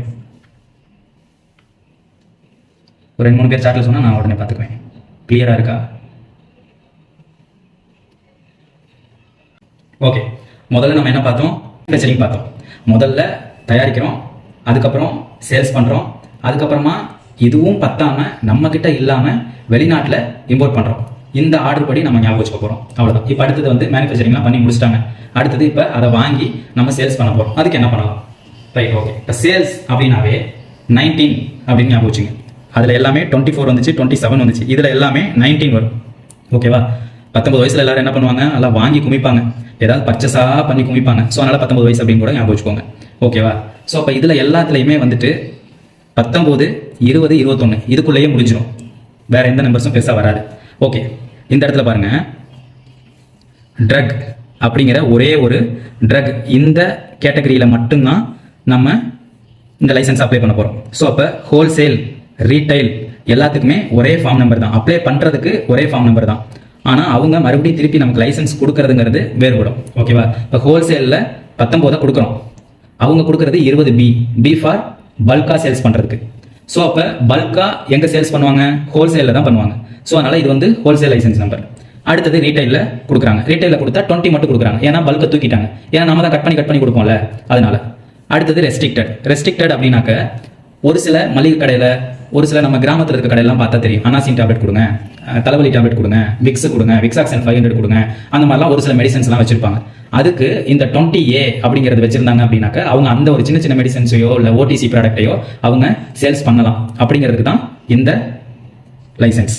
ஒரு ரெண்டு மூணு பேர் சாட்டில் சொன்னால் நான் உடனே பார்த்துக்குவேன். கிளியராக இருக்கா? ஓகே முதல்ல நம்ம என்ன பார்த்தோம்? மேனுஃபேக்சரிங் பார்த்தோம். முதல்ல தயாரிக்கிறோம். அதுக்கப்புறம் சேல்ஸ் பண்ணுறோம் அதுக்கப்புறமா இதுவும் பத்தாமல் நம்ம இல்லாமல் வெளிநாட்டில் இம்போர்ட் பண்ணுறோம் இந்த ஆர்டர் படி நம்ம ஞாபகம் வச்சுக்க போகிறோம் அவ்வளோதான் இப்போ அடுத்தது வந்து மேனுஃபேக்சரிங்லாம் பண்ணி முடிச்சிட்டாங்க. அடுத்தது இப்போ அதை வாங்கி நம்ம சேல்ஸ் பண்ண போகிறோம் அதுக்கு என்ன பண்ணலாம்? ரைட் ஓகே இப்போ சேல்ஸ் அப்படின்னாவே நைன்டீன் அப்படின்னு ஞாபகம் வச்சுங்க. அதில் எல்லாமே டுவெண்ட்டி ஃபோர் வந்துச்சு டுவெண்ட்டி செவன் வந்துச்சு. இதில் எல்லாமே நைன்டீன் வரும். ஓகேவா பத்தொம்பது வயசில் எல்லாரும் என்ன பண்ணுவாங்க? நல்லா வாங்கி குமிப்பாங்க. ஏதாவது பர்ச்சேஸாக பண்ணி குமிப்பாங்க. ஸோ அதனால் பத்தொம்பது வயசு அப்படின்னு கூட ஞாபகம் வச்சுக்கோங்க. ஓகேவா ஸோ அப்போ இதில் எல்லாத்துலேயுமே வந்துட்டு பத்தொம்போது இருபது இருபத்தொன்று இதுக்குள்ளேயே முடிஞ்சிடும் வேற எந்த நம்பர்ஸும் பெருசாக வராது. ஓகே இந்த இடத்துல பாருங்கள் ட்ரக் அப்படிங்கிற ஒரே ஒரு ட்ரக் இந்த கேட்டகரியில் மட்டும்தான் நம்ம இந்த லைசன்ஸ் அப்ளை பண்ண போகிறோம் ஸோ அப்போ ஹோல்சேல் ரீட்டைல் எல்லாத்துக்குமே ஒரே ஃபார்ம் நம்பர் தான். அப்ளை பண்ணுறதுக்கு ஒரே ஃபார்ம் நம்பர் தான். ஆனால் அவங்க மறுபடியும் திருப்பி நமக்கு லைசன்ஸ் கொடுக்கறதுங்கிறது வேறுபடும். ஓகேவா இப்போ ஹோல்சேலில் பத்தொம்போதை கொடுக்குறோம். அவங்க கொடுக்கறது இருபது பி பி ஃபார் பல்காக சேல்ஸ் பண்ணுறதுக்கு ஸோ அப்போ பல்காக எங்கே சேல்ஸ் பண்ணுவாங்க? ஹோல்சேலில் தான் பண்ணுவாங்க. ஸோ அதனால் இது வந்து ஹோல்சேல் லைசன்ஸ் நம்பர் அடுத்தது ரீட்டைலில் கொடுக்குறாங்க. ரீட்டைலில் கொடுத்தா டுவெண்ட்டி மட்டும் கொடுக்குறாங்க. ஏன்னா பல்கை தூக்கிட்டாங்க. ஏன்னா நம்ம தான் கட் பண்ணி கட் பண்ணி கொடுப்போம்ல. அதனால. அடுத்தது ரெஸ்ட்ரிக்டட் ரெஸ்ட்ரிக்டட் அப்படின்னாக்க ஒரு சில மளிகை கடையில் ஒரு சில நம்ம கிராமத்தில் இருக்க கடையெல்லாம் பார்த்தா தெரியும். அனாசின் டேப்லெட் கொடுங்க தலைவலி டேப்லெட் கொடுங்க விக்ஸ் கொடுங்க விக்ஸாக்சன் ஃபைவ் ஹண்ட்ரட் கொடுங்க அந்த மாதிரிலாம் ஒரு சில மெடிசன்ஸ்லாம் வச்சிருப்பாங்க. அதுக்கு இந்த டுவெண்ட்டி ஏ அப்படிங்கிறது வச்சிருந்தாங்க அப்படின்னாக்க அவங்க அந்த ஒரு சின்ன சின்ன மெடிசன்ஸையோ இல்லை ஓடிசி ப்ராடக்டையோ அவங்க சேல்ஸ் பண்ணலாம். அப்படிங்கிறதுக்கு தான் இந்த லைசன்ஸ்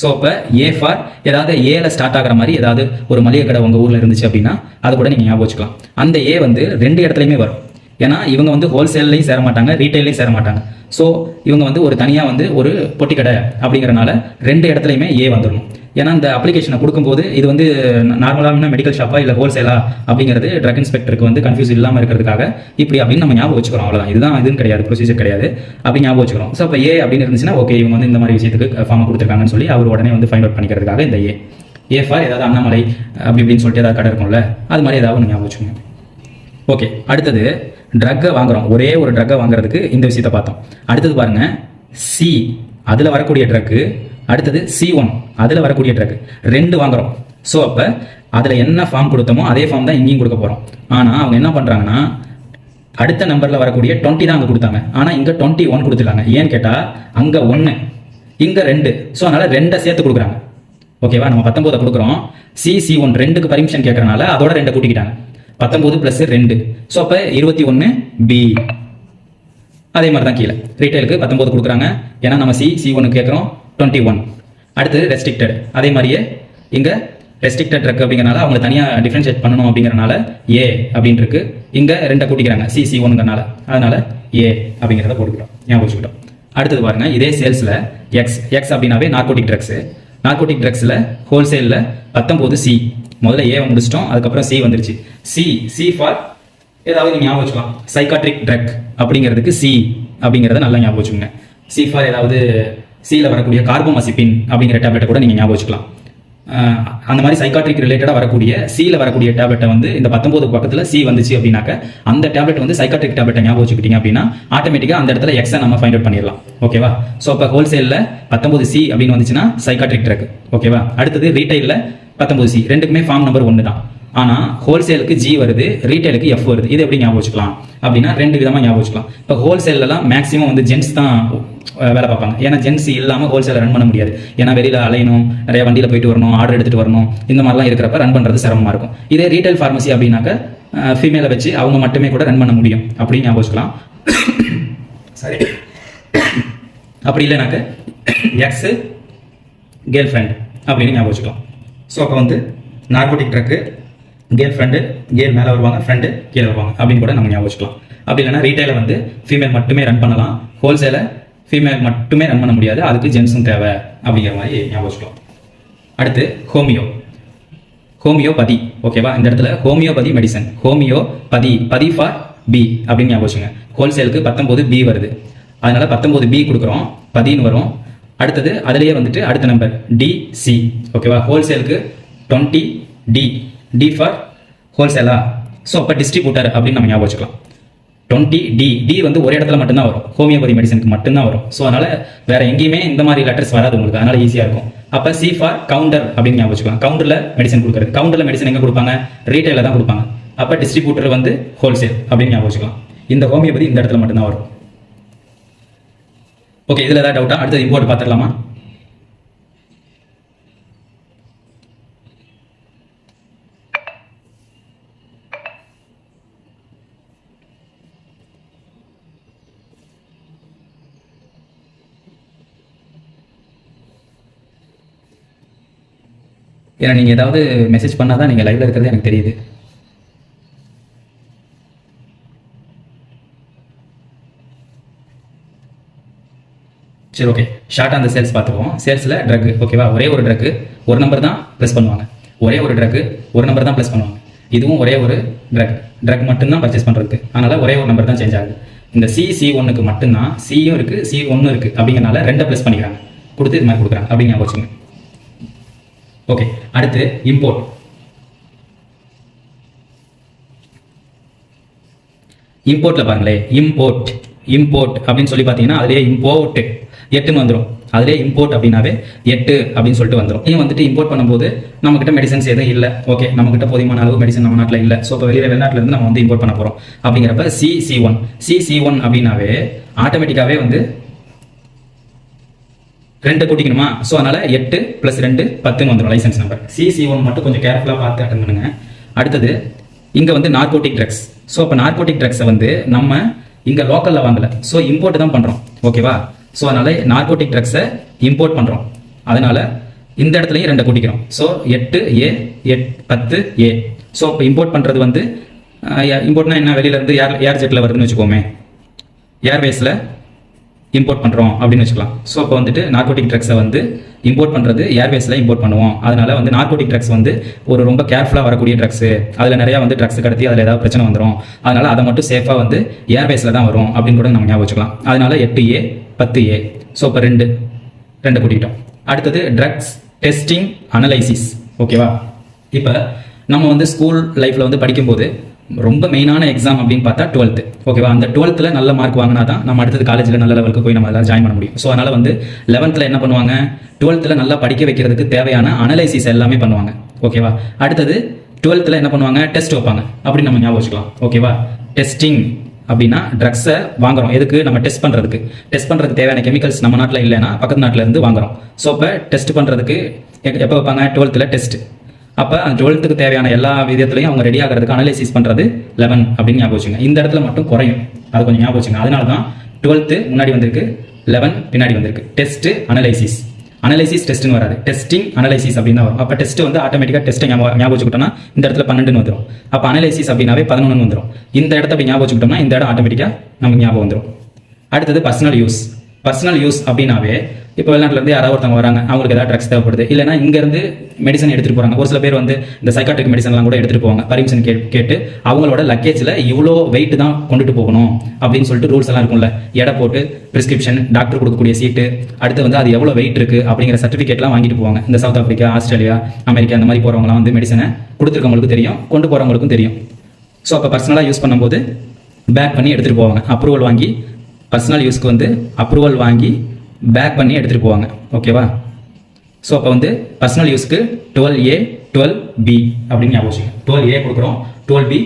ஸோ இப்போ ஏ ஃபார் ஏதாவது ஏல ஸ்டார்ட் ஆகிற மாதிரி ஏதாவது ஒரு மளிகை கடை உங்கள் ஊரில் இருந்துச்சு அப்படின்னா அது கூட நீங்கள் ஞாபகம் வச்சுக்கலாம். அந்த ஏ வந்து ரெண்டு இடத்துலையுமே வரும். ஏன்னா இவங்க வந்து ஹோல்சேல்லையும் சேர மாட்டாங்க ரீட்டைல்லையும் சேர மாட்டாங்க ஸோ இவங்க வந்து ஒரு தனியாக வந்து ஒரு பொட்டி கடை அப்படிங்கிறனால ரெண்டு இடத்துலையுமே ஏ வந்துடணும் ஏன்னா இந்த அப்ளிகேஷனை கொடுக்கும்போது இது வந்து நார்மலான மெடிக்கல் ஷாப்பா இல்லை ஹோல்சேலா அப்படிங்கிறது ட்ரக் இன்ஸ்பெக்டருக்கு வந்து கன்ஃபியூஸ் இல்லாமல் இருக்கிறதுக்காக இப்படி அப்படின்னு நம்ம ஞாபகம் வச்சுக்கிறோம். அவ்வளோதான் இதுதான் இதுன்னு கிடையாது ப்ரொசீஜர் கிடையாது. அப்படி ஞாபகம் வச்சுக்கிறோம். ஸோ அப்போ ஏ அப்படின்னு இருந்துச்சுன்னா ஓகே இவங்க வந்து இந்த மாதிரி விஷயத்துக்கு ஃபார்ம் கொடுத்துருக்காங்கன்னு சொல்லி அவர் உடனே வந்து ஃபைண்ட் அவுட் பண்ணிக்கிறதுக்காக இந்த ஏ ஏ ஃபார் ஏதாவது அண்ணாமலை அப்படி இப்படின்னு சொல்லிட்டு ஏதாவது கடை இருக்கும்ல அது மாதிரி ஏதாவது ஒன்று ஞாபகம் வச்சுக்கோங்க. ஓகே அடுத்தது ட்ரக்கை வாங்குறோம். ஒரே ஒரு ட்ரக்கை வாங்குறதுக்கு இந்த விஷயத்தை பார்த்தோம். அடுத்தது பாருங்க சி அதில் வரக்கூடிய ட்ரக்கு அடுத்தது சி ஒன் அதில் வரக்கூடிய ட்ரக்கு. ரெண்டு வாங்குறோம். ஸோ அப்போ அதில் என்ன ஃபார்ம் கொடுத்தோமோ அதே ஃபார்ம் தான் இங்கேயும் கொடுக்க போகிறோம் ஆனால் அவங்க என்ன பண்ணுறாங்கன்னா அடுத்த நம்பரில் வரக்கூடிய டுவெண்ட்டி தான் அங்கே கொடுத்தாங்க. ஆனால் இங்கே டுவெண்ட்டி ஒன் கொடுத்துருக்காங்க ஏன்னு கேட்டால் அங்கே ஒன்று இங்கே ரெண்டு. ஸோ அதனால் ரெண்டை சேர்த்து கொடுக்குறாங்க. ஓகேவா நம்ம பத்தொம்போதை கொடுக்குறோம். சி சி ஒன் ரெண்டுக்கு பர்மிஷன் கேட்கறனால அதோட ரெண்டை கூட்டிக்கிட்டாங்க. பத்தொம்போது ப்ளஸ் ரெண்டு. ஸோ அப்போ இருபத்தி ஒன்று பி அதே மாதிரி தான் கீழே. ரீட்டைலுக்கு பத்தொம்போது கொடுக்குறாங்க. ஏன்னா நம்ம சி சி ஒன்று கேட்குறோம் டுவெண்ட்டி ஒன் அடுத்தது ரெஸ்ட்ரிக்டட் அதே மாதிரியே இங்கே ரெஸ்ட்ரிக்டட் இருக்கு அப்படிங்கிறனால அவங்க தனியாக டிஃப்ரென்ஷியேட் பண்ணணும் அப்படிங்கிறனால ஏ அப்படின்னு இருக்கு இங்கே ரெண்டை கூட்டிக்கிறாங்க. சி சி ஒன்னுங்கிறனால அதனால ஏ அப்படிங்கிறத போட்டுக்கிட்டோம். ஏன் வச்சுக்கிட்டோம். அடுத்தது பாருங்க. இதே சேல்ஸில் எக்ஸ் எக்ஸ் அப்படின்னாவே நார்கோட்டிக் ட்ரக்ஸ் நார்கோட்டிக் ட்ரக்ஸில் ஹோல்சேலில் பத்தொம்போது சி முதல்ல ஏ முடிச்சிட்டோம் அதுக்கப்புறம் சி வந்துருச்சு. சி சி ஃபார் ஏதாவது நீங்க ஞாபகம் வச்சுக்கலாம். சைக்காட்ரிக் ட்ரக் அப்படிங்கிறதுக்கு சி அப்படிங்கிறத நல்லா ஞாபகம் வச்சுக்கோங்க. சி ஃபார் ஏதாவது சியில் வரக்கூடிய கார்போமசிபின் அப்படிங்கிற டேப்லெட்டை கூட நீங்கள் ஞாபகம் வச்சுக்கலாம். அந்த மாதிரி சைக்காட்ரிக் ரிலேட்டடாக வரக்கூடிய சியில் வரக்கூடிய டேப்லெட்டை வந்து இந்த பத்தொம்போது பக்கத்தில் சி வந்துச்சு அப்படின்னாக்க அந்த டேப்லெட் வந்து சைக்காட்ரிக் டேப்லெட்டை ஞாபகம் வச்சுக்கிட்டீங்க அப்படின்னா ஆட்டோமேட்டிக்காக அந்த இடத்துல எக்ஸை நம்ம ஃபைண்ட் அவுட் பண்ணிடலாம். ஓகேவா ஸோ இப்போ ஹோல்சேலில் பத்தொம்போது சி அப்படின்னு வந்துச்சுன்னா சைக்காட்ரிக் ட்ரக் ஓகேவா அடுத்தது ரீட்டைலில் பத்தொம்போது சி ரெண்டுக்குமே ஃபார்ம் நம்பர் ஒன்று தான் ஆனால் ஹோல்சேலுக்கு ஜி வருது ரீட்டைலுக்கு எஃப் வருது. இது எப்படி ஞாபகம் வச்சுக்கலாம்? அப்படின்னா ரெண்டு விதமாக ஞாபகம் வச்சுக்கலாம். இப்போ ஹோல்சேல்லாம் மேக்ஸிமம் வந்து ஜென்ஸ் தான் வேலை பார்ப்பாங்க. ஏன்னா ஜென்ஸ் இல்லாமல் ஹோல்சேலை ரன் பண்ண முடியாது. ஏன்னா வெளியில் அலையணும் நிறைய வண்டியில் போயிட்டு வரணும் ஆர்டர் எடுத்துகிட்டு வரணும் இந்த மாதிரிலாம் இருக்கிறப்ப ரன் பண்ணுறது சிரமமாக இருக்கும். இதே ரீட்டைல் ஃபார்மசி அப்படின்னாக்க ஃபீமேலை வச்சு அவங்க மட்டுமே கூட ரன் பண்ண முடியும். அப்படின்னு ஞாபகம் வச்சுக்கலாம். சரி அப்படி இல்லைனாக்க எக்ஸு கேர்ள் ஃப்ரெண்ட் அப்படின்னு ஞாபகம் வச்சுக்கலாம். ஸோ அப்போ வந்து narcotic drug girl friend care மேலே வருவாங்க ஃப்ரெண்டு கீழே வருவாங்க. அப்படின்னு கூட நம்ம ஞாபகம் வச்சுக்கலாம். அப்படி இல்லைன்னா ரீட்டைலை வந்து ஃபீமேல் மட்டுமே ரன் பண்ணலாம். ஹோல்சேலை ஃபீமேல் மட்டுமே ரன் பண்ண முடியாது. அதுக்கு ஜென்ஸும் தேவை அப்படிங்கிற மாதிரி ஞாபகம் வச்சுக்கலாம். அடுத்து ஹோமியோ ஹோமியோபதி ஓகேவா இந்த இடத்துல ஹோமியோபதி மெடிசன் ஹோமியோபதி பதி ஃபார் பி அப்படின்னு ஞாபகம் வச்சுங்க. ஹோல்சேலுக்கு பத்தொம்போது பி வருது. அதனால பத்தொம்போது பி கொடுக்குறோம். பதின்னு வரும். அடுத்தது அதுலேயே வந்துட்டு அடுத்த நம்பர் டிசி ஓகேவா ஹோல்சேலுக்கு டுவெண்ட்டி டி டி ஃபார் ஹோல்சேலா ஸோ அப்போ டிஸ்ட்ரிபியூட்டர் அப்படின்னு நம்ம ஞாபகம் வச்சுக்கலாம். டுவெண்ட்டி டி டி வந்து ஒரு இடத்துல மட்டும்தான் வரும். ஹோமியோபதி மெடிசனுக்கு மட்டும்தான் வரும். ஸோ அதனால் வேற எங்கேயுமே இந்த மாதிரி லெட்டர்ஸ் வராது உங்களுக்கு. அதனால் ஈஸியாக இருக்கும். அப்போ சி ஃபார் கவுண்டர் அப்படின்னு ஞாபகம் வச்சுக்கலாம். கவுண்டரில் மெடிசன் கொடுக்குறது. கவுண்டரில் மெடிசன் எங்கே கொடுப்பாங்க? ரீட்டைலில் தான் கொடுப்பாங்க. அப்போ டிஸ்ட்ரிபியூட்டர் வந்து ஹோல்சேல் அப்படின்னு ஞாபகம் வச்சுக்கலாம். இந்த ஹோமியோபதி இந்த இடத்துல மட்டும்தான் வரும். ஓகே இதில் ஏதாவது டவுட்டா அடுத்தது இம்போர்ட் பார்த்துடலாமா? ஏன்னா நீங்கள் ஏதாவது மெசேஜ் பண்ணால் தான் நீங்கள் லைவில் இருக்கிறது எனக்கு தெரியுது. சரி ஓகே ஷார்ட்டாக அந்த சேல்ஸ் பார்த்துருவோம் சேல்ஸில் ட்ரக் ஓகேவா ஒரே ஒரு ட்ரக் ஒரு நம்பர் தான் ப்ளஸ் பண்ணுவாங்க. ஒரே ஒரு ட்ரக் ஒரு நம்பர் தான் ப்ளஸ் பண்ணுவாங்க. இதுவும் ஒரே ஒரு ட்ரக் ட்ரக் மட்டும்தான் பர்ச்சேஸ் பண்ணுறதுக்கு அதனால் ஒரே ஒரு நம்பர் தான் சேஞ்ச் ஆகுது. இந்த சி சி ஒன்னுக்கு மட்டும்தான் சியும் இருக்குது சி ஒன்றும் இருக்குது அப்படிங்கிறனால ரெண்டை ப்ளஸ் பண்ணிக்கிறாங்க. கொடுத்து இது மாதிரி கொடுக்குறாங்க. அப்படிங்க வச்சுங்க ஓகே அடுத்து இம்போர்ட் இம்போர்ட்டில் பாருங்களேன் இம்போர்ட் இம்போர்ட் அப்படின்னு சொல்லி பார்த்தீங்கன்னா அதுலேயே இம்போர்ட் எட்டுன்னு வந்துடும் அதிலே இம்போர்ட் அப்படின்னாவே எட்டு அப்படின்னு சொல்லிட்டு வந்துடும் இவன் வந்துட்டு இம்போர்ட் பண்ணும்போது நம்மக்கிட்ட மெடிசன்ஸ் எதுவும் இல்லை. ஓகே நம்மக்கிட்ட போதுமான அளவு மெடிசன் நம்ம நாட்டில் இல்லை. ஸோ இப்போ வெளியே வெளிநாட்டிலேருந்து நம்ம வந்து இம்போர்ட் பண்ண போகிறோம் அப்படிங்கிறப்ப C C one C C one அப்படின்னாவே ஆட்டோமேட்டிக்காகவே வந்து ரெண்டு கூட்டிக்கணுமா? ஸோ அதனால எட்டு ப்ளஸ் ரெண்டு பத்துன்னு வந்துடும் லைசன்ஸ் நம்பர் சிசி ஒன் மட்டும் கொஞ்சம் கேர்ஃபுல்லாக பார்த்து அட்டன் பண்ணுங்க. அடுத்தது இங்கே வந்து நார்கோட்டிக் ட்ரக்ஸ் ஸோ அப்போ நார்கோட்டிக் ட்ரக்ஸை வந்து நம்ம இங்கே லோக்கலில் வாங்கலை. ஸோ இம்போர்ட் தான் பண்ணுறோம் ஓகேவா ஸோ அதனால நார்கோட்டிக் ட்ரக்ஸை இம்போர்ட் பண்ணுறோம் அதனால இந்த இடத்துலையும் ரெண்டை கூட்டிக்கிறோம். ஸோ எட்டு ஏ எட் பத்து ஏ. ஸோ இப்போ இம்போர்ட் பண்ணுறது வந்து இம்போர்ட்னா என்ன? வெளியிலேருந்து ஏர் ஏர் ஜெட்டில் வருதுன்னு வச்சுக்கோமே. ஏர்வேஸில் இம்போர்ட் பண்ணுறோம் அப்படின்னு வச்சுக்கலாம். ஸோ அப்போ வந்துட்டு நார்கோட்டிக் ட்ரக்ஸை வந்து இம்போர்ட் பண்ணுறது ஏர்வேஸில் இம்போர்ட் பண்ணுவோம். அதனால் வந்து நார்கோட்டிக் ட்ரக்ஸ் வந்து ஒரு ரொம்ப கேர்ஃபுல்லாக வரக்கூடிய ட்ரக்ஸு அதில் நிறையா வந்து ட்ரக்ஸ் கடத்தி அதில் ஏதாவது பிரச்சனை வந்துடும் அதனால் அதை மட்டும் சேஃபாக வந்து ஏர்வேஸில் தான் வரும் அப்படின்னு கூட நம்ம ஞாபகம் வச்சுக்கலாம். அதனால் எட்டு ஏ பத்து ஏ ஸோ இப்போ ரெண்டு ரெண்டு கூட்டிக்கிட்டோம். அடுத்தது ட்ரக்ஸ் டெஸ்டிங் அனலைசிஸ் ஓகேவா இப்போ நம்ம வந்து ஸ்கூல் லைஃப்பில் வந்து படிக்கும்போது ரொம்ப மெயினான எக்ஸாம் அப்படின்னு பார்த்தா டுவெல்த்து ஓகேவா அந்த டுவெல்த்தில் நல்ல மார்க் வாங்கினா தான் நம்ம அடுத்தது காலேஜில் நல்ல லெவலுக்கு போய் நம்ம எல்லாம் ஜாயின் பண்ண முடியும். ஸோ அதனால் வந்து லெவன்த்தில் என்ன பண்ணுவாங்க? டுவெல்த்தில் நல்லா படிக்க வைக்கிறதுக்கு தேவையான அனலைசிஸ் எல்லாமே பண்ணுவாங்க. ஓகேவா அடுத்தது டுவெல்த்தில் என்ன பண்ணுவாங்க? டெஸ்ட் வைப்பாங்க. அப்படி நம்ம ஞாபகம் வச்சுக்கலாம். ஓகேவா டெஸ்டிங் அப்படின்னா ட்ரக்ஸை வாங்குறோம். எதுக்கு? நம்ம டெஸ்ட் பண்ணுறதுக்கு டெஸ்ட் பண்ணுறதுக்கு தேவையான கெமிக்கல்ஸ் நம்ம நாட்டில் இல்லைன்னா பக்கத்து நாட்டில் இருந்து வாங்குறோம். ஸோ இப்போ டெஸ்ட் பண்ணுறதுக்கு எப்போ வைப்பாங்க? டுவெல்த்தில் டெஸ்ட் அப்போ அந்த டுவெல்த்துக்கு தேவையான எல்லா விதத்துலையும் அவங்க ரெடி ஆகிறதுக்கு அனலைசிஸ் பண்ணுறது லெவன் அப்படின்னு ஞாபகம் வச்சுங்க. இந்த இடத்துல மட்டும் குறையும். அது கொஞ்சம் ஞாபகம் வச்சுங்க. அதனால தான் டுவெல்த்து முன்னாடி வந்திருக்கு லெவன் பின்னாடி வந்திருக்கு. டெஸ்ட்டு அனலைசிஸ் அனலைசிஸ் டெஸ்ட்னு வராது. டெஸ்டிங் அனலைசிஸ் அப்படின்னு தான் வரும். அப்போ டெஸ்ட் வந்து ஆட்டோமேட்டிக்காக டெஸ்ட்டை ஞாபகம் ஞாபகம் வச்சுக்கிட்டோம்னா இந்த இடத்துல பன்னெண்டுன்னு வந்துடும் அப்போ அனலைசிஸ் அப்படின்னாவே பதினொன்று வந்துடும் இந்த இடத்த அப்படி ஞாபகம் வச்சுக்கிட்டோம்னா இந்த இடம் ஆட்டோமேட்டிக்காக நமக்கு ஞாபகம் வந்துடும் அடுத்தது பர்சனல் யூஸ் பர்சனல் யூஸ் அப்படின்னாவே இப்போ வெளிநாட்டிலேருந்து யாராவது ஒருத்தவங்க வராங்க அவங்களுக்கு ஏதாவது ட்ரக்ஸ் தேவைப்படுது இல்லைனா இங்கேருந்து மெடிசன் எடுத்துகிட்டு போகிறாங்க ஒரு சில பேர் வந்து இந்த சைக்காட்ரிக் மெடிசன்லாம் கூட எடுத்துகிட்டு போவாங்க. பர்மிஷன் கே கேட்டு அவங்களோட லக்கேஜில் இவ்வளோ வெயிட் தான் கொண்டுட்டு போகணும் அப்படின்னு சொல்லிட்டு ரூல்ஸ் எல்லாம் இருக்கும்ல. எடை போட்டு பிரிஸ்கிரிப்ஷன் டாக்டர் கொடுக்கக்கூடிய சீட்டு அடுத்து வந்து அது எவ்வளோ வெயிட் இருக்குது அப்படிங்கிற சர்டிஃபிகேட்லாம் வாங்கிட்டு போவாங்க. இந்த சவுத் ஆஃப்ரிக்கா ஆஸ்திரேலியா அமெரிக்கா அந்த மாதிரி போகிறவங்களாம் வந்து மெடிசனை கொடுத்துருக்கவங்களுக்கு தெரியும் கொண்டு போகிறவங்களுக்கும் தெரியும். ஸோ அப்போ பர்சனலாக யூஸ் பண்ணும்போது பேக் பண்ணி எடுத்துகிட்டு போவாங்க. அப்ரூவல் வாங்கி பர்சனல் யூஸ்க்கு வந்து அப்ரூவல் வாங்கி பேக் பண்ணி எடுத்துகிட்டு போவாங்க. ஓகேவா ஸோ அப்போ வந்து பர்சனல் யூஸ்க்கு டுவெல் ஏ டுவெல் பி அப்படின்னு ஞாபகம் டுவெல் ஏ கொடுக்குறோம் டுவெல் பி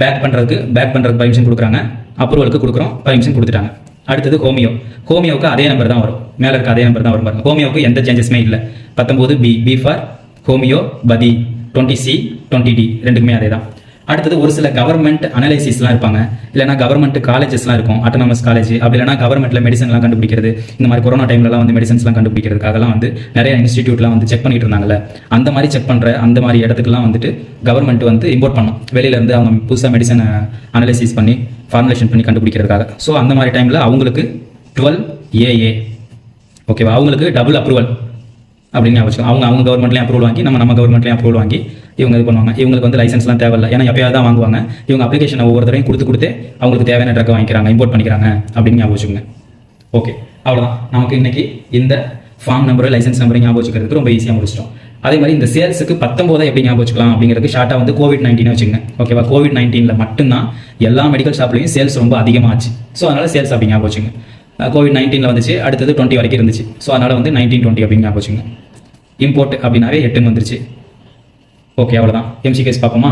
பேக் பண்ணுறதுக்கு பேக் பண்ணுறதுக்கு பர்மிஷன் கொடுக்குறாங்க. அப்ரூவலுக்கு கொடுக்குறோம் பர்மிஷன் கொடுத்துட்டாங்க. அடுத்தது ஹோமியோ. ஹோமியோவுக்கு அதே நம்பர் தான் வரும். மேலே இருக்க அதே நம்பர் தான் வரும் பாருங்க. ஹோமியோவுக்கு எந்த சேஞ்சஸுமே இல்லை. பத்தொம்போது B B for homeopathy. Twenty C twenty D ரெண்டுக்குமே அதே தான் அடுத்தது ஒரு சில கவர்மெண்ட் அனலைசிஸ்லாம் இருப்பாங்க. இல்லைனா கவர்மெண்ட் காலேஜஸ்லாம் இருக்கும். அட்டானமஸ் காலேஜ் அப்படி இல்லைனா கவர்மெண்ட்ல மெடிசன்லாம் கண்டுபிடிக்கிறது. இந்த மாதிரி கொரோனா டைம்லலாம் வந்து மெடிசன்ஸ்லாம் கண்டுபிடிக்கிறதுக்காகலாம் வந்து நிறைய இன்ஸ்டிடியூட்லாம் வந்து செக் பண்ணிட்டு இருந்தாங்கல்ல. அந்த மாதிரி செக் பண்ணுற அந்த மாதிரி இடத்துக்குலாம் வந்துட்டு கவர்மெண்ட் வந்து இம்போர்ட் பண்ணும் வெளியில இருந்து அவங்க புதுசாக மெடிசனை அனலைசிஸ் பண்ணி ஃபார்முலேஷன் பண்ணி கண்டுபிடிக்கிறதுக்காக. ஸோ அந்த மாதிரி டைமில் அவங்களுக்கு டுவெல் ஏஏ ஓகேவா அவங்களுக்கு டபுள் அப்ரூவல் அப்படின்னு வச்சுக்கோங்க. அவங்க அவங்க கவர்மெண்ட்லேயும் அப்ரூவல் வாங்கி நம்ம நம்ம கவர்மெண்ட்லேயும் அப்ரூவல் வாங்கி இவங்க இது பண்ணுவாங்க. இவங்களுக்கு வந்து லைசன்ஸ்லாம் தேவையில்லை. ஏன்னா எப்பயாவது தான் வாங்குவாங்க. இவங்க அப்ளிகேஷனை ஒவ்வொருத்தரையும் கொடுத்து கொடுத்து அவங்களுக்கு தேவையான ட்ரக் வாங்கிக்கிறாங்க இம்போர்ட் பண்ணிக்கிறாங்க அப்படின்னு ஞாபகம் வச்சுக்கோங்க. ஓகே அவ்வளோதான் நமக்கு இன்னைக்கு இந்த ஃபார்ம் நம்பர் லைசன்ஸ் நம்பரை ஞாபகம் வச்சுக்கிறதுக்கு ரொம்ப ஈஸியாக முடிச்சிட்டோம். அதே மாதிரி இந்த சேல்ஸுக்கு பத்தொம்போதை எப்படி ஞாபகம் வச்சுக்கலாம் அப்படிங்கிறது ஷார்ட்டாக வந்து கோவிட் நைன்டீன் வச்சுங்க ஓகேவா கோவிட் நைன்டீனில் மட்டும்தான் எல்லா மெடிக்கல் ஷாப்லையும் சேல்ஸ் ரொம்ப அதிகமாச்சு. ஸோ அதனால் சேல்ஸ் அப்படி ஞாபகம் வச்சுங்க கோவிட் நைன்டீனில் வந்துச்சு. அடுத்தது டுவெண்ட்டி வரைக்கும் இருந்துச்சு. ஸோ அதனால் வந்து நைன்டீன் டுவெண்ட்டி அப்படின்னு ஞாபகம் வச்சுங்க இம்போர்ட் அப்படின்னாவே எட்டுன்னு வந்துருச்சு. ஓகே அவ்வளோதான் எம்சிகேஸ் பார்ப்போமா?